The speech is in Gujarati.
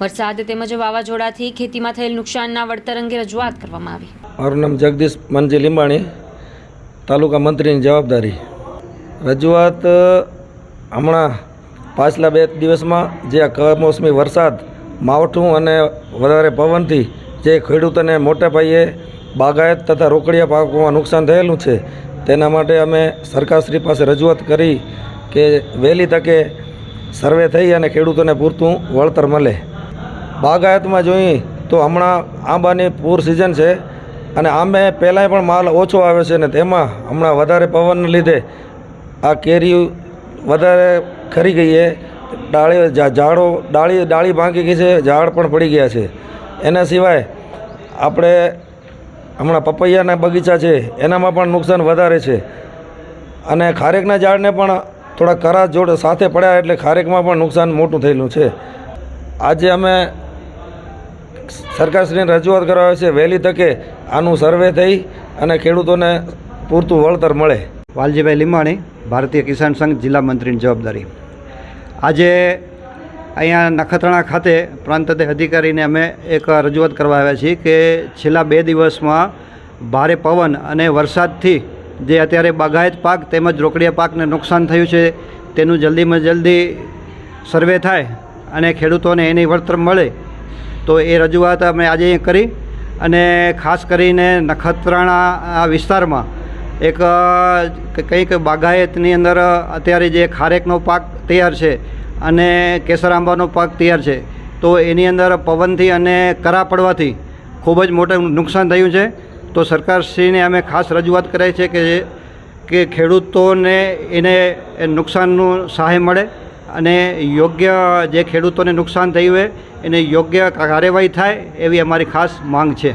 વરસાદ તેમજ વાવાઝોડાથી ખેતીમાં થયેલ નુકસાનના વળતર અંગે રજૂઆત કરવામાં આવી. મારું જગદીશ મનજી લીંબાણી, તાલુકા મંત્રીની જવાબદારી. રજૂઆત હમણાં પાછલા બે દિવસમાં જે કમોસમી વરસાદ, માવઠું અને વધારે પવનથી જે ખેડૂતોને મોટે પાયે બાગાયત તથા રોકડિયા પાકોમાં નુકસાન થયેલું છે, તેના માટે અમે સરકારશ્રી પાસે રજૂઆત કરી કે વહેલી તકે સર્વે થઈ અને ખેડૂતોને પૂરતું વળતર મળે. બાગાયતમાં જોઈએ તો હમણાં આંબાની પૂર સિઝન છે અને આંબે પહેલાંય પણ માલ ઓછો આવે છે ને તેમાં હમણાં વધારે પવનને લીધે આ કેરી વધારે ખરી ગઈ છે. ડાળી ઝાડો, ડાળી ડાળી ભાંગી ગઈ છે, ઝાડ પણ પડી ગયા છે. એના સિવાય આપણે હમણાં પપૈયાના બગીચા છે, એનામાં પણ નુકસાન વધારે છે. અને ખારેકના ઝાડને પણ થોડા કરા જોડ સાથે પડ્યા એટલે ખારેકમાં પણ નુકસાન મોટું થયેલું છે. આજે અમે સરકારશ્રીને રજૂઆત કરવા છે, વહેલી તકે આનું સર્વે થઈ અને ખેડૂતોને પૂરતું વળતર મળે. વાલજીભાઈ લીમાણી, ભારતીય કિસાન સંઘ જિલ્લા મંત્રીની જવાબદારી. આજે અહીંયા નખત્રાણા ખાતે પ્રાંત અધિકારીને અમે એક રજૂઆત કરવા આવ્યા છીએ કે છેલ્લા બે દિવસમાં ભારે પવન અને વરસાદથી જે અત્યારે બાગાયત પાક તેમજ રોકડિયા પાકને નુકસાન થયું છે, તેનું જલ્દીમાં જલ્દી સર્વે થાય અને ખેડૂતોને એની વળતર મળે તો એ રજૂઆત અમે આજે કરી અને ખાસ કરીને નખત્રાણા, આ વિસ્તારમાં એક કંઈક બાગાયતની અંદર અત્યારે જે ખારેકનો પાક તૈયાર છે અને કેસર આંબાનો પાક તૈયાર છે, તો એની અંદર પવનથી અને કરા પડવાથી ખૂબ જ મોટું નુકસાન થયું છે. તો સરકારશ્રીને અમે ખાસ રજૂઆત કરાઈ છે કે કે ખેડૂતોને એને નુકસાનનું સહાય મળે અને યોગ્ય જે ખેડૂતોને નુકસાન થયું હોય એને યોગ્ય કાર્યવાહી થાય એવી અમારી ખાસ માંગ છે.